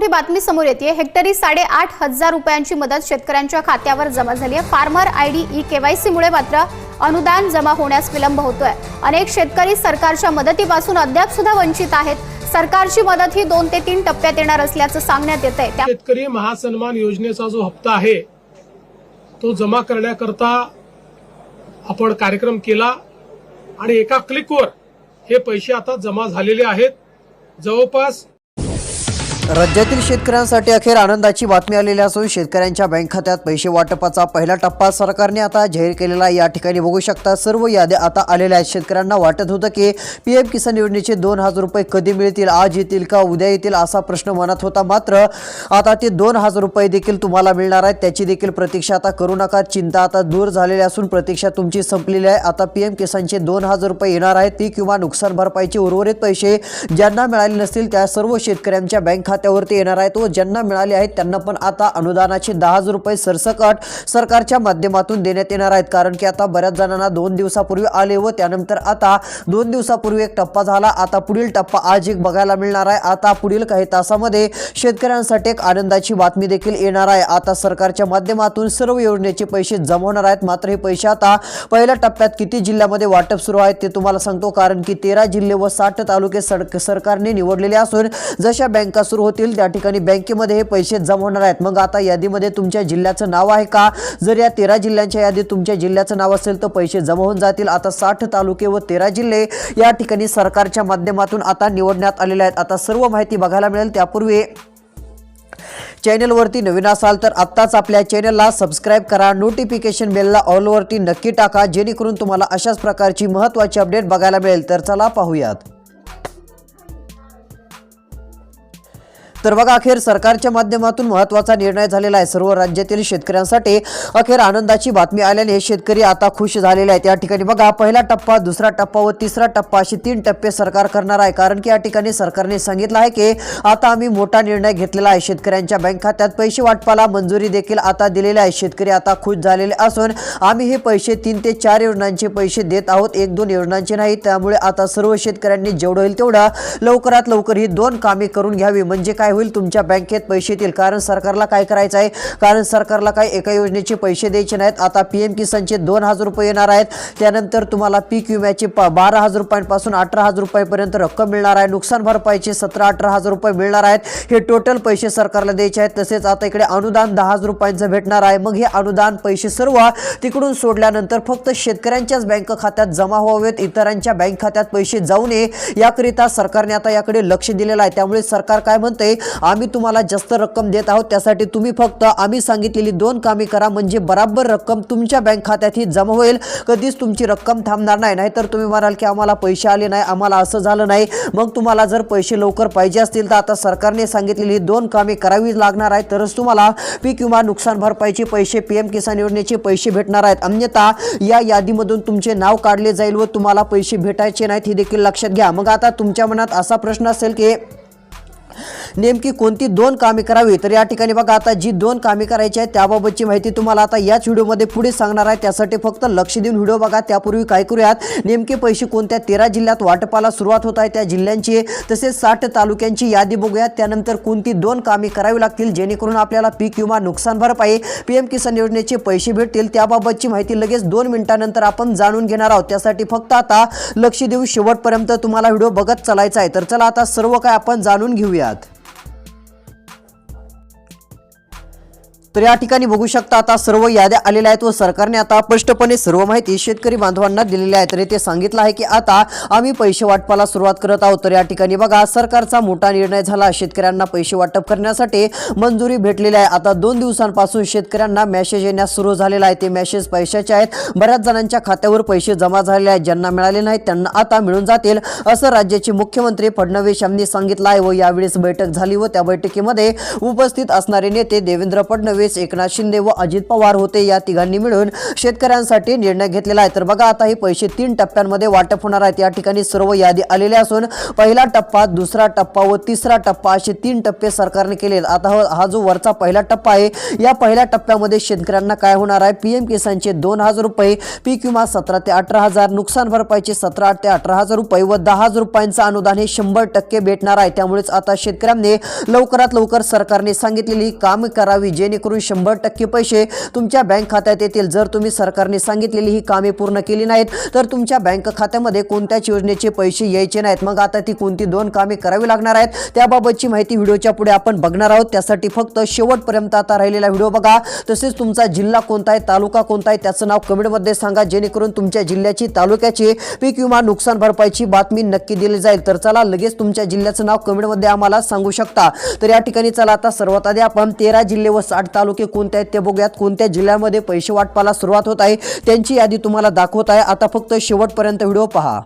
मोठी बातमी समोर येते हेक्टरी साडेआठ हजार रुपयांची मदत शेतकऱ्यांच्या खात्यावर जमा झाली आहे. Farmer I D e KYC मुळे मात्र अनुदान जमा होण्यास विलंब होतोय. अनेक शेतकरी सरकारच्या मदतीपासून अद्याप सुद्धा वंचित आहेत. सरकारची मदत ही दोन ते तीन टप्प्यात येणार असल्याचं सांगण्यात येत आहे शेतकरी महासन्मान योजनेचा जो हप्ता आहे तो जमा करण्याकरता आपण कार्यक्रम केला आणि एका क्लिकवर हे पैसे आता जमा झालेले आहेत. जवळपास राज्यातील शेतकऱ्यांसाठी अखेर आनंदाची बातमी आलेली असून शेतकऱ्यांच्या बँक खात्यात पैसे वाटपाचा पहिला टप्पा सरकारने आता जाहीर केलेला या ठिकाणी बघू शकता सर्व याद्या आता आलेल्या आहेत. शेतकऱ्यांना वाटत होतं की पी एम किसान योजनेचे दोन हजार रुपये कधी मिळतील आज येतील का उद्या येतील असा प्रश्न मनात होता. मात्र आता ते दोन हजार रुपये देखील तुम्हाला मिळणार आहेत त्याची देखील प्रतीक्षा आता करू नका. चिंता आता दूर झालेली असून प्रतीक्षा तुमची संपलेली आहे. आता पी एम किसानचे दोन हजार रुपये येणार आहेत. ती किंवा नुकसान भरपाईचे उर्वरित पैसे ज्यांना मिळाले नसतील त्या सर्व शेतकऱ्यांच्या बँक खात्यावरती येणार आहेत व ज्यांना मिळाले आहेत त्यांना पण आता अनुदानाचे दहा हजार रुपये सरसकट सरकारच्या माध्यमातून देण्यात येणार आहेत. कारण की आता बऱ्याच जणांना दोन दिवसापूर्वी आले व त्यानंतर आता दोन दिवसापूर्वी एक टप्पा झाला. आता पुढील टप्पा आज एक बघायला मिळणार आहे. आता पुढील काही तासामध्ये शेतकऱ्यांसाठी एक आनंदाची बातमी देखील येणार आहे. आता सरकारच्या माध्यमातून सर्व योजनेचे पैसे जमवणार आहेत. मात्र हे पैसे आता पहिल्या टप्प्यात किती जिल्ह्यामध्ये वाटप सुरू आहेत ते तुम्हाला सांगतो. कारण की तेरा जिल्हे व साठ तालुके सर सरकारने निवडलेले असून जशा बँका सुरू होतील. त्या ठिकाणी बँकेमध्ये हे पैसे जमा होणार आहेत. मग आता यादीमध्ये तुमच्या जिल्ह्याचं नाव आहे का? जर या तेरा जिल्ह्यांच्या यादीत तुमच्या जिल्ह्याचं नाव असेल तर पैसे जमा होऊन जातील. आता साठ तालुके व तेरा जिल्हे या ठिकाणी सरकारच्या माध्यमातून आता निवडण्यात आलेले आहेत. आता सर्व माहिती बघायला मिळेल. त्यापूर्वी चॅनलवरती नवीन असाल तर आत्ताच आपल्या चॅनलला सबस्क्राईब करा. नोटिफिकेशन बेलला ऑलवरती नक्की टाका जेणेकरून तुम्हाला अशाच प्रकारची महत्त्वाची अपडेट बघायला मिळेल. तर चला पाहूयात. तर बघा अखेर सरकारच्या माध्यमातून महत्त्वाचा निर्णय झालेला आहे. सर्व राज्यातील शेतकऱ्यांसाठी अखेर आनंदाची बातमी आल्याने हे शेतकरी आता खुश झालेले आहेत. या ठिकाणी बघा पहिला टप्पा दुसरा टप्पा व तिसरा टप्पा असे तीन टप्पे सरकार करणार आहे. कारण की या ठिकाणी सरकारने सांगितलं आहे की आता आम्ही मोठा निर्णय घेतलेला आहे. शेतकऱ्यांच्या बँक खात्यात पैसे वाटपाला मंजुरी देखील आता दिलेली आहे. शेतकरी आता खुश झालेले असून आम्ही हे पैसे तीन ते चार योजनांचे पैसे देत आहोत. एक दोन योजनांचे नाही. त्यामुळे आता सर्व शेतकऱ्यांनी जेवढं होईल तेवढं लवकरात लवकर ही दोन कामे करून घ्यावी. म्हणजे काय? होईल? तुमच्या बँकेत पैसे येतील. कारण सरकारला काय करायचं आहे? कारण सरकारला काय एका योजनेचे पैसे द्यायचे नाहीत. आता पी एम किसानचे दोन हजार रुपये येणार आहेत. त्यानंतर तुम्हाला पीक विम्याचे प बारा हजार रुपयांपासून अठरा हजार रुपयापर्यंत रक्कम मिळणार आहे. नुकसान भरपाईचे सतरा अठरा हजार रुपये मिळणार आहेत. हे टोटल पैसे सरकारला द्यायचे आहेत. तसेच आता इकडे अनुदान दहा हजार रुपयांचं भेटणार आहे. मग हे अनुदान पैसे सर्व तिकडून सोडल्यानंतर फक्त शेतकऱ्यांच्याच बँक खात्यात जमा व्हावेत. इतरांच्या बँक खात्यात पैसे जाऊ नये. याकरिता सरकारने आता याकडे लक्ष दिलेलं आहे. त्यामुळे सरकार काय म्हणते आम्ही तुम्हाला जास्त रक्कम देत आहोत त्यासाठी तुम्ही फक्त आम्ही सांगितलेली दोन कामे करा म्हणजे बराबर रक्कम तुमच्या बँक खात्यात ही जमा होईल. कधीच तुमची रक्कम थांबणार नाही नाहीतर तुम्ही म्हणाल की आम्हाला पैसे आले नाही आम्हाला असं झालं नाही. मग तुम्हाला जर पैसे लवकर पाहिजे असतील तर आता सरकारने सांगितलेली दोन कामे करावी लागणार आहेत. तरच तुम्हाला पीक विमा नुकसान भरपाईचे पैसे पी एम किसान योजनेचे पैसे भेटणार आहेत. अन्यथा या यादीमधून तुमचे नाव काढले जाईल व तुम्हाला पैसे भेटायचे नाहीत हे देखील लक्षात घ्या. मग आता तुमच्या मनात असा प्रश्न असेल की नेमकी कोणती दोन कामे करावी? तर या ठिकाणी बघा आता जी दोन कामे करायची आहेत त्याबाबतची माहिती तुम्हाला आता याच व्हिडिओमध्ये पुढे सांगणार आहे. त्यासाठी फक्त लक्ष देऊन व्हिडिओ बघा. त्यापूर्वी काय करूयात? नेमके पैसे कोणत्या तेरा जिल्ह्यात वाटपाला सुरुवात होत आहे त्या जिल्ह्यांची तसेच साठ तालुक्यांची यादी बघूया त्यानंतर कोणती दोन कामे करावी लागतील जेणेकरून आपल्याला पीक विमा नुकसान भरपाई पीएम किसान योजनेचे पैसे भेटतील त्याबाबतची माहिती लगेच दोन मिनिटानंतर आपण जाणून घेणार आहोत. त्यासाठी फक्त आता लक्ष देऊ शेवटपर्यंत तुम्हाला व्हिडिओ बघत चालायचा आहे. तर चला आता सर्व काय आपण जाणून घेऊयात. तर या ठिकाणी बघू शकता आता सर्व याद्या आलेल्या आहेत व सरकारने आता स्पष्टपणे सर्व माहिती शेतकरी बांधवांना दिलेली आहे. तर ते सांगितलं आहे की आता आम्ही पैसे वाटपाला सुरुवात करत आहोत. तर या ठिकाणी बघा सरकारचा मोठा निर्णय झाला. शेतकऱ्यांना पैसे वाटप करण्यासाठी मंजुरी भेटलेली आहे. आता दोन दिवसांपासून शेतकऱ्यांना मेसेज येण्यास सुरू झालेला आहे. ते मेसेज पैशाचे आहेत. बऱ्याच जणांच्या खात्यावर पैसे जमा झालेले आहेत. ज्यांना मिळाले नाहीत त्यांना आता मिळून जातील असं राज्याचे मुख्यमंत्री फडणवीस यांनी सांगितलं आहे व यावेळेस बैठक झाली व त्या बैठकीमध्ये उपस्थित असणारे नेते देवेंद्र फडणवीस फडणवीस एकनाथ शिंदे व अजित पवार होते. या तिघांनी मिळून शेतकऱ्यांसाठी निर्णय घेतलेला आहे. तर बघा आता हे पैसे तीन टप्प्यांमध्ये वाटप होणार आहेत. या ठिकाणी सर्व यादी आलेल्या असून पहिला टप्पा दुसरा टप्पा व तिसरा टप्पा असे तीन टप्पे सरकारने केले आता हा- हा जो वरचा पहिला टप्पा आहे या पहिल्या टप्प्यामध्ये शेतकऱ्यांना काय होणार आहे? पीएम किसानचे दोन हजार रुपये पीक विमा सतरा ते अठरा हजार नुकसान भरपाईचे सतरा ते अठरा हजार रुपये व दहा हजार रुपयांचं अनुदान हे शंभर टक्के भेटणार आहे. त्यामुळेच आता शेतकऱ्यांनी लवकरात लवकर सरकारने सांगितलेली काम करावी जेणेकरून शंभर टक्के पैसे तुमच्या बँक खात्यात येतील. जर तुम्ही सरकारने सांगितलेली ही कामे पूर्ण केली नाहीत तर तुमच्या बँक खात्यामध्ये कोणत्याच योजनेचे पैसे यायचे नाहीत. मग आता ती कोणती दोन कामे करावी लागणार आहेत त्याबाबतची माहिती व्हिडिओच्या पुढे आपण बघणार आहोत. त्यासाठी फक्त शेवटपर्यंत आता राहिलेला व्हिडिओ बघा. तसेच तुमचा जिल्हा कोणता आहे तालुका कोणता आहे त्याचं नाव कमेंटमध्ये सांगा. जेणेकरून तुमच्या जिल्ह्याची तालुक्याची पीक विमा नुकसान भरपाईची बातमी नक्की दिली जाईल. तर चला लगेच तुमच्या जिल्ह्याचं नाव कमेंटमध्ये आम्हाला सांगू शकता. तर या ठिकाणी चला आता सर्वात आधी आपण तेरा जिल्हे व साठ तालुके कोणते आहेत ते बघूयात. कोणत्या जिल्ह्यामध्ये पैसे वाटपाला सुरुवात होत आहे त्यांची यादी तुम्हाला दाखवत आहे. आता फक्त शेवटपर्यंत व्हिडिओ पहा.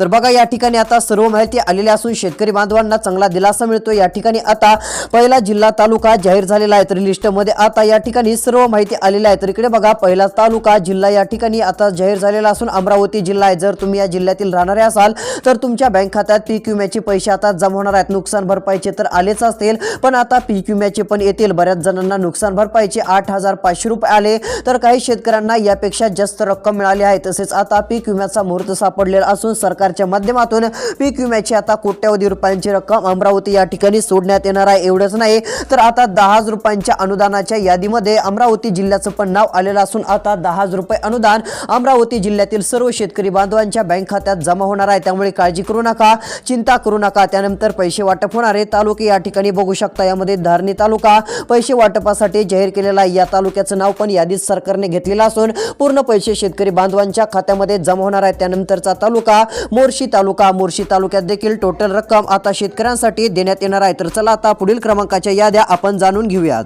तर बघा या ठिकाणी आता सर्व माहिती आलेली असून शेतकरी बांधवांना चांगला दिलासा मिळतो या ठिकाणी आता पहिला जिल्हा तालुका जाहीर झालेला आहे. तर लिस्टमध्ये आता या ठिकाणी सर्व माहिती आलेली आहे. तर इकडे बघा पहिला तालुका जिल्हा या ठिकाणी आता जाहीर झालेला असून अमरावती जिल्हा आहे. जर तुम्ही या जिल्ह्यातील राहणारे असाल तर तुमच्या बँक खात्यात पीक विम्याचे पैसे आता जमा होणार आहेत. नुकसान भरपाईचे तर आलेच असतील पण आता पीक विम्याचे पण येतील. बऱ्याच जणांना नुकसान भरपाईचे आठ हजार पाचशे रुपये आले. तर काही शेतकऱ्यांना यापेक्षा जास्त रक्कम मिळाली आहे. तसेच आता पीक विम्याचा मुहूर्त सापडलेला असून सरकारच्या माध्यमातून पीक विम्याची आता कोट्यवधी रुपयांची रक्कम अमरावती या ठिकाणी सोडण्यात येणार आहे. एवढंच नाही तर आता दहा हजार रुपयांच्या अनुदानाच्या यादीमध्ये अमरावती जिल्ह्याचं पण नाव आलेलं असून आता दहा हजार रुपये अनुदान अमरावती जिल्ह्यातील सर्व शेतकरी बांधवांच्या बँक खात्यात जमा होणार आहे. त्यामुळे काळजी करू नका चिंता करू नका. त्यानंतर पैसे वाटप होणारे तालुके या ठिकाणी बघू शकता यामध्ये धारणी तालुका पैसे वाटपासाठी जाहीर केलेला आहे या तालुक्याचं नाव पण यादीत सरकारने घेतलेलं असून पूर्ण पैसे शेतकरी बांधवांच्या खात्यामध्ये जमा होणार आहे. त्यानंतरचा तालुका मोर्शी तालुका मोर्शी तालुक्यात देखील टोटल रक्कम आता शेतकऱ्यांसाठी देण्यात येणार आहे. तर चला आता पुढील क्रमांकाच्या याद्या आपण जाणून घेऊयात.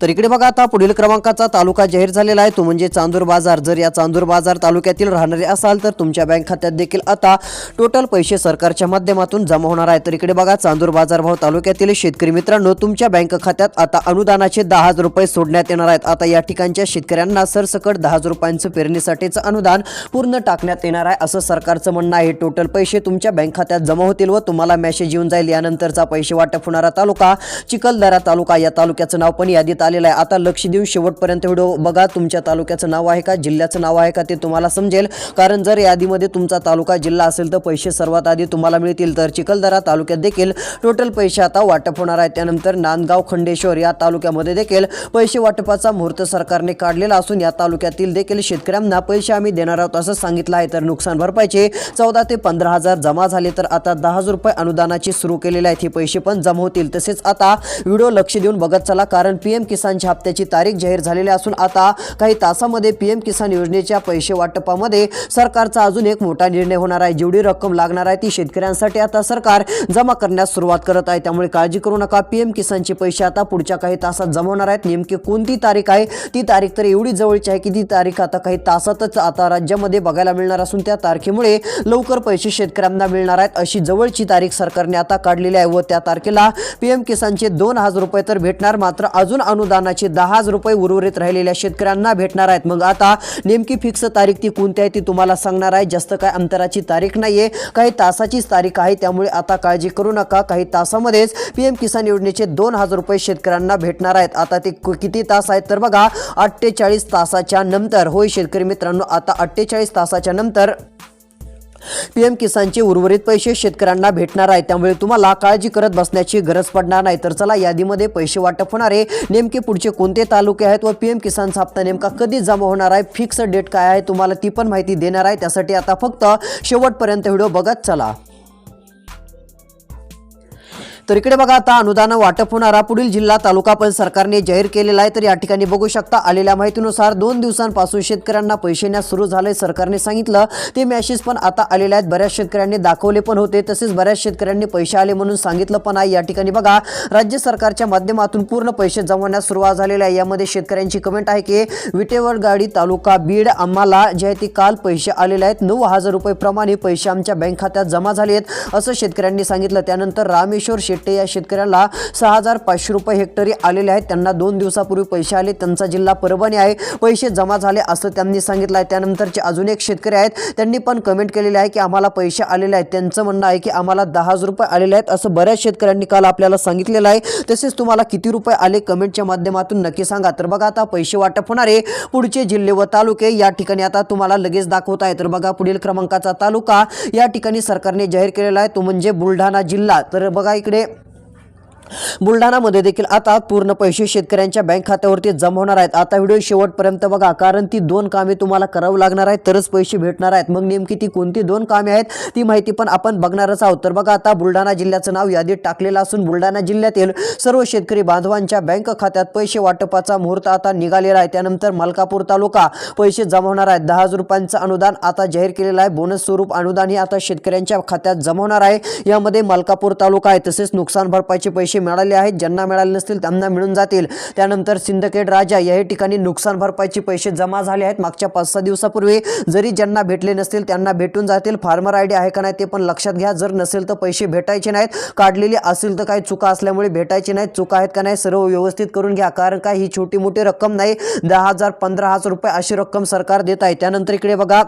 तर इकडे बघा आता पुढील क्रमांकाचा तालुका जाहीर झालेला आहे. तो म्हणजे चांदूर बाजार. जर या चांदूर बाजार तालुक्यातील राहणारे असाल तर तुमच्या बँक खात्यात देखील आता टोटल पैसे सरकारच्या माध्यमातून जमा होणार आहे तर इकडे बघा चांदूर बाजारभाव तालुक्यातील शेतकरी मित्रांनो तुमच्या बँक खात्यात आता अनुदानाचे दहा हजार रुपये सोडण्यात येणार आहेत. आता या ठिकाणच्या शेतकऱ्यांना सरसकट दहा हजार रुपयांचं पेरणीसाठीचं अनुदान पूर्ण टाकण्यात येणार आहे असं सरकारचं म्हणणं आहे. टोटल पैसे तुमच्या बँक खात्यात जमा होतील व तुम्हाला मेसेज येऊन जाईल. यानंतरचा पैसे वाटप होणारा तालुका चिखलदरा तालुका या तालुक्याचं नाव पण यादीत आलेला आहे. आता लक्ष देऊन शेवटपर्यंत व्हिडिओ बघा. तुमच्या तालुक्याचं नाव आहे का? जिल्ह्याचं नाव आहे का? ते तुम्हाला समजेल. कारण जर यादीमध्ये तुमचा तालुका जिल्हा असेल तर पैसे सर्वात आधी तुम्हाला मिळतील. तर चिखलदरा तालुक्यात देखील टोटल पैसे आता वाटप होणार आहे त्यानंतर नांदगाव खंडेश्वर या तालुक्यामध्ये देखील पैसे वाटपाचा मुहूर्त सरकारने काढलेला असून या तालुक्यातील देखील शेतकऱ्यांना पैसे आम्ही देणार आहोत असं सांगितलं आहे. तर नुकसान भरपाईचे चौदा ते पंधरा हजार जमा झाले तर आता दहा हजार रुपये अनुदानाचे सुरू केलेले आहेत. हे पैसे पण जमा होतील. तसेच आता व्हिडिओ लक्ष देऊन बघत चला. कारण पीएम किसानच्या हप्त्याची तारीख जाहीर झालेली असून आता काही तासामध्ये पीएम किसान योजनेच्या पैसे वाटपामध्ये सरकारचा अजून एक मोठा निर्णय होणार आहे. जेवढी रक्कम लागणार आहे ती शेतकऱ्यांसाठी आता सरकार जमा करण्यास सुरुवात करत आहे. त्यामुळे काळजी करू नका. पीएम किसानचे पैसे आता पुढच्या काही तासात जमा होणार आहेत. नेमकी कोणती तारीख आहे? ती तारीख तर एवढी जवळची आहे की ती तारीख आता काही तासातच आता राज्यामध्ये बघायला मिळणार असून त्या तारखेमुळे लवकर पैसे शेतकऱ्यांना मिळणार आहेत अशी जवळची तारीख सरकारने आता काढलेली आहे व त्या तारखेला पीएम किसानचे दोन हजार रुपये तर भेटणार. मात्र अजून अनुदानाची दहा हजार रुपये उर्वरित राहिलेल्या शेतकऱ्यांना भेटणार आहेत. मग आता नेमकी फिक्स तारीख ती कोणती आहे ती तुम्हाला सांगणार आहे. जास्त काय अंतराची तारीख नाहीये. काही तासाचीच तारीख आहे. त्यामुळे आता काळजी करू नका. काही तासामध्येच पीएम किसान योजनेचे दोन हजार रुपये शेतकऱ्यांना भेटणार आहेत. आता ते किती तास आहेत? तर बघा अठ्ठेचाळीस तासाच्या नंतर होय शेतकरी मित्रांनो आता अठ्ठेचाळीस तासाच्या नंतर पीएम किसानचे उर्वरित पैसे शेतकऱ्यांना भेटणार आहे. त्यामुळे तुम्हाला काळजी करत बसण्याची गरज पडणार नाही. तर चला यादीमध्ये पैसे वाटप होणारे नेमके पुढचे कोणते तालुके आहेत व पीएम किसानचा हप्ता नेमका कधी जमा होणार आहे? फिक्स डेट काय आहे? तुम्हाला ती पण माहिती देणार आहे. त्यासाठी आता फक्त शेवटपर्यंत व्हिडिओ बघत चला. तर इकडे बघा आता अनुदान वाटप होणारा पुढील जिल्हा तालुका पण सरकारने जाहीर केलेला आहे. तर या ठिकाणी बघू शकता आलेल्या माहितीनुसार दोन दिवसांपासून शेतकऱ्यांना पैसे येण्यास सुरू झाले सरकारने सांगितलं ते मॅसेज पण आता आलेले आहेत. बऱ्याच शेतकऱ्यांनी दाखवले पण होते. तसेच बऱ्याच शेतकऱ्यांनी पैसे आले म्हणून सांगितलं पण आहे. या ठिकाणी बघा राज्य सरकारच्या माध्यमातून पूर्ण पैसे जमवण्यास सुरुवात झालेली आहे. यामध्ये शेतकऱ्यांची कमेंट आहे की विटेवरगाडी तालुका बीड आम्हाला जे आहे ते काल पैसे आलेले आहेत. नऊ हजार रुपये प्रमाणे पैसे आमच्या बँक खात्यात जमा झाले आहेत असं शेतकऱ्यांनी सांगितलं. त्यानंतर रामेश्वर शेट्टे या शेतकऱ्याला सहा हजार पाचशे रुपये हेक्टरी आलेले आहेत. त्यांना दोन दिवसापूर्वी पैसे आले. त्यांचा जिल्हा परभणी आहे. पैसे जमा झाले असं त्यांनी सांगितलं आहे त्यानंतरचे अजून एक शेतकरी आहेत. त्यांनी पण कमेंट केलेले आहे की आम्हाला पैसे आलेले आहेत. त्यांचं म्हणणं आहे की आम्हाला दहा हजार रुपये आलेले आहेत असं बऱ्याच शेतकऱ्यांनी काल आपल्याला सांगितलेलं आहे. तसेच तुम्हाला किती रुपये आले कमेंटच्या माध्यमातून नक्की सांगा. तर बघा आता पैसे वाटप होणारे पुढचे जिल्हे व तालुके या ठिकाणी आता तुम्हाला लगेच दाखवत आहे. तर बघा पुढील क्रमांकाचा तालुका या ठिकाणी सरकारने जाहीर केलेला आहे. तो म्हणजे बुलढाणा जिल्हा. तर बघा इकडे बुलढाणामध्ये देखील आता पूर्ण पैसे शेतकऱ्यांच्या बँक खात्यावरती जमा होणार आहेत. आता व्हिडिओ शेवटपर्यंत बघा कारण ती दोन कामे तुम्हाला करावं लागणार आहेत तरच पैसे भेटणार आहेत. मग नेमकी ती कोणती दोन कामे आहेत ती माहिती पण आपण बघणारच आहोत. तर बघा आता बुलढाणा जिल्ह्याचं नाव यादीत टाकलेलं असून बुलढाणा जिल्ह्यातील सर्व शेतकरी बांधवांच्या बँक खात्यात पैसे वाटपाचा मुहूर्त आता निघालेला आहे. त्यानंतर मलकापूर तालुका पैसे जमा होणार आहेत. दहा हजार रुपयांचं अनुदान आता जाहीर केलेलं आहे. बोनस स्वरूप अनुदान हे आता शेतकऱ्यांच्या खात्यात जमा होणार आहे. यामध्ये मलकापूर तालुका आहे तसेच नुकसान भरपाईचे पैसे मिळाले आहेत. ज्यांना मिळाले नसतील त्यांना मिळून जातील. त्यानंतर सिंदखेड राजा याही ठिकाणी नुकसान भरपाईचे पैसे जमा झाले आहेत. मागच्या पाच सहा दिवसापूर्वी जरी ज्यांना भेटले नसतील त्यांना भेटून जातील. फार्मर आय डी आहे का नाही ते पण लक्षात घ्या. जर नसेल तर पैसे भेटायचे नाहीत. काढलेले असेल तर काही चुका असल्यामुळे भेटायचे नाहीत. चुका आहेत का नाही सर्व व्यवस्थित करून घ्या. कारण काय ही छोटी मोठी रक्कम नाही. दहा हजार पंधरा हजार रुपये अशी रक्कम सरकार देत आहे. त्यानंतर इकडे बघा.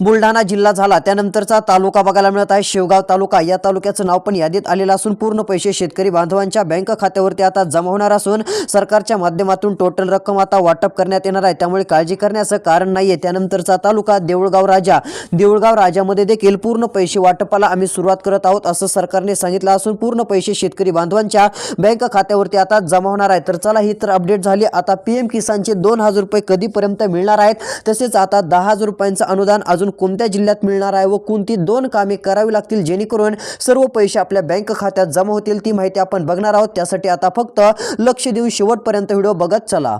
बुलढाणा जिल्हा झाला. त्यानंतरचा तालुका बघायला मिळत आहे. शेवगाव तालुका या तालुक्याचं नाव पण यादीत आलेलं असून पूर्ण पैसे शेतकरी बांधवांच्या बँक खात्यावरती आता जमा होणार असून सरकारच्या माध्यमातून टोटल रक्कम आता वाटप करण्यात येणार आहे. त्यामुळे काळजी करण्याचं कारण नाहीये. त्यानंतरचा तालुका देऊळगाव राजा. देऊळगाव राजामध्ये देखील पूर्ण पैसे वाटपाला आम्ही सुरुवात करत आहोत असं सरकारने सांगितलं असून पूर्ण पैसे शेतकरी बांधवांच्या बँक खात्यावरती आता जमा होणार आहे. तर चला ही तर अपडेट झाली. आता पीएम किसानचे दोन हजार रुपये कधीपर्यंत मिळणार आहेत? तसेच आता दहा हजार रुपयांचं अनुदान अजून कोणत्या जिल्ह्यात मिळणार आहे व कोणती दोन कामे करावी लागतील जेणेकरून सर्व पैसे आपल्या बँक खात्यात जमा होतील ती माहिती आपण बघणार आहोत. त्यासाठी आता फक्त लक्ष देऊन शेवटपर्यंत व्हिडिओ बघत चला.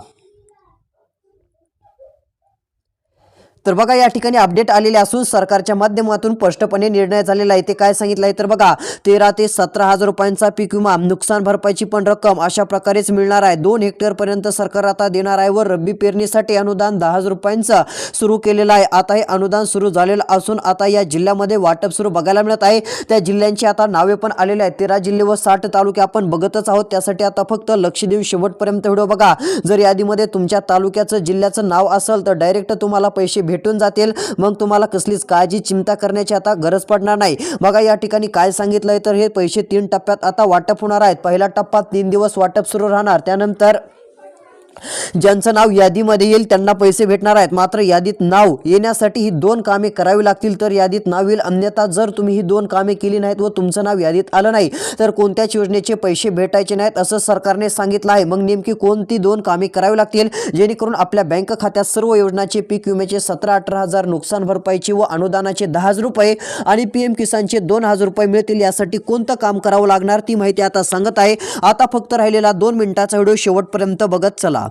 तर बघा या ठिकाणी अपडेट आलेले असून सरकारच्या माध्यमातून स्पष्टपणे निर्णय झालेला आहे. ते काय सांगितलं आहे तर बघा तेरा ते सतरा हजार रुपयांचा पीक विमा नुकसान भरपाईची पण रक्कम अशा प्रकारेच मिळणार आहे. दोन हेक्टर पर्यंत सरकार आता देणार आहे व रब्बी पेरणीसाठी अनुदान दहा हजार रुपयांचं सुरू केलेलं आहे. आता हे अनुदान सुरू झालेलं असून आता या जिल्ह्यामध्ये वाटप सुरू बघायला मिळत आहे. त्या जिल्ह्यांची आता नावे पण आलेली आहेत. तेरा जिल्हे व साठ तालुके आपण बघतच आहोत. त्यासाठी आता फक्त लक्ष देऊन शेवटपर्यंत व्हिडिओ बघा. जर यादीमध्ये तुमच्या तालुक्याचं जिल्ह्याचं नाव असेल तर डायरेक्ट तुम्हाला पैसे भेटून जातील. मग तुम्हाला कसलीच काळजी चिंता करण्याची आता गरज पडणार नाही. बघा या ठिकाणी काय सांगितलंय तर हे पैसे तीन टप्प्यात आता वाटप होणार आहेत. पहिला टप्पा तीन दिवस वाटप सुरू राहणार. त्यानंतर ज्यांचं नाव यादीमध्ये येईल त्यांना पैसे भेटणार आहेत. मात्र यादीत नाव येण्यासाठी ही दोन कामे करावी लागतील. तर यादीत नाव येईल अन्यथा जर तुम्ही ही दोन कामे केली नाहीत व तुमचं नाव यादीत आलं नाही तर कोणत्याच योजनेचे पैसे भेटायचे नाहीत असं सरकारने सांगितलं आहे. मग नेमकी कोणती दोन कामे करावी लागतील? जेणेकरून आपल्या बँक खात्यात सर्व योजनाचे पीक विम्याचे सतरा अठरा हजार नुकसान भरपाईची व अनुदानाचे दहा हजार रुपये आणि पी एम किसानचे दोन हजार रुपये मिळतील यासाठी कोणतं काम करावं लागणार ती माहिती आता सांगत आहे. आता फक्त राहिलेला दोन मिनिटाचा व्हिडिओ शेवटपर्यंत बघत चला.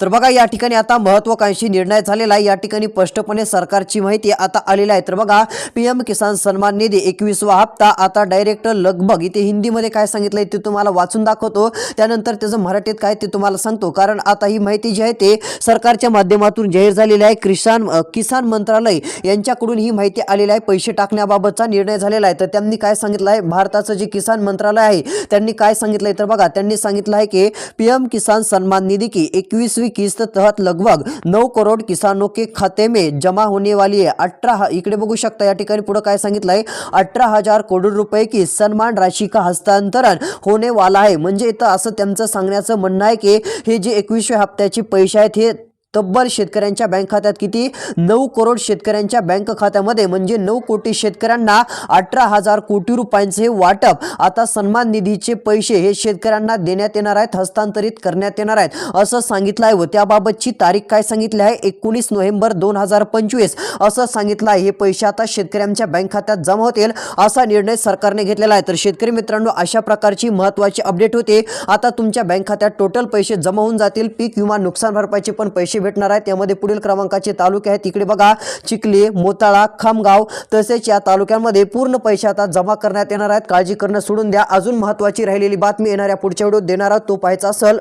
तर बघा या ठिकाणी आता महत्वाकांक्षी निर्णय झालेला आहे. या ठिकाणी स्पष्टपणे सरकारची माहिती आता आलेली आहे. तर बघा पीएम किसान सन्मान निधी एकवीसवा हप्ता आता डायरेक्ट लगभग इथे हिंदीमध्ये काय सांगितलंय ते तुम्हाला वाचून दाखवतो. त्यानंतर त्याचं मराठीत काय ते तुम्हाला सांगतो. कारण आता ही माहिती जी आहे ते सरकारच्या माध्यमातून जाहीर झालेली आहे. किसान किसान मंत्रालय यांच्याकडून ही माहिती आलेली आहे. पैसे टाकण्याबाबतचा निर्णय झालेला आहे. तर त्यांनी काय सांगितलं आहे भारताचं जे किसान मंत्रालय आहे त्यांनी काय सांगितलं आहे तर बघा त्यांनी सांगितलं आहे की पीएम किसान सन्मान निधी की एकवीसवी किस्त तहत लगभग नौ करोड़ किसानों के खाते में जमा होने वाली है। अठरा इकडे बघू शकता या ठिकाणी पुढे काय सांगितलं आहे अठरा हजार करोड रुपये की सन्मान राशी का हस्तांतरण होने वाला आहे. म्हणजे इथं असं त्यांचं सांगण्याचं म्हणणं आहे की हे जे एकवीसव्या हप्त्याचे पैसे आहेत हे तब्बल शेतकऱ्यांच्या बँक खात्यात किती? नऊ करोड शेतकऱ्यांच्या बँक खात्यामध्ये म्हणजे नऊ कोटी शेतकऱ्यांना अठरा हजार कोटी रुपयांचे वाटप. आता सन्मान निधीचे पैसे हे शेतकऱ्यांना देण्यात येणार आहेत हस्तांतरित करण्यात येणार आहेत असं सांगितलं आहे व त्याबाबतची तारीख काय सांगितली आहे? एकोणीस नोव्हेंबर दोन हजार पंचवीस. असं सांगितलं आहे हे पैसे आता शेतकऱ्यांच्या बँक खात्यात जमा होतील असा निर्णय सरकारने घेतलेला आहे. तर शेतकरी मित्रांनो अशा प्रकारची महत्त्वाची अपडेट होते. आता तुमच्या बँक खात्यात टोटल पैसे जमा होऊन जातील पीक विमा नुकसान भरपाईचे पण पैसे भेटणार आहेत त्यामध्ये पुढील क्रमांकाचे तालुके आहेत. तिकडे बघा चिखली मोताळा खामगाव तसेच या तालुक्यांमध्ये पूर्ण पैसे आता जमा करण्यात येणार आहेत. काळजी करणं सोडून द्या. अजून महत्त्वाची राहिलेली बातमी येणाऱ्या पुढच्या व्हिडिओ देणार तो पाहायचा असेल.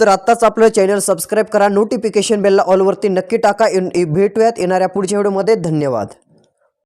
तर आत्ताच आपलं चॅनल सबस्क्राईब करा. नोटिफिकेशन बेलला ऑलवरती नक्की टाका. भेटूयात येणाऱ्या पुढच्या व्हिडिओमध्ये. धन्यवाद.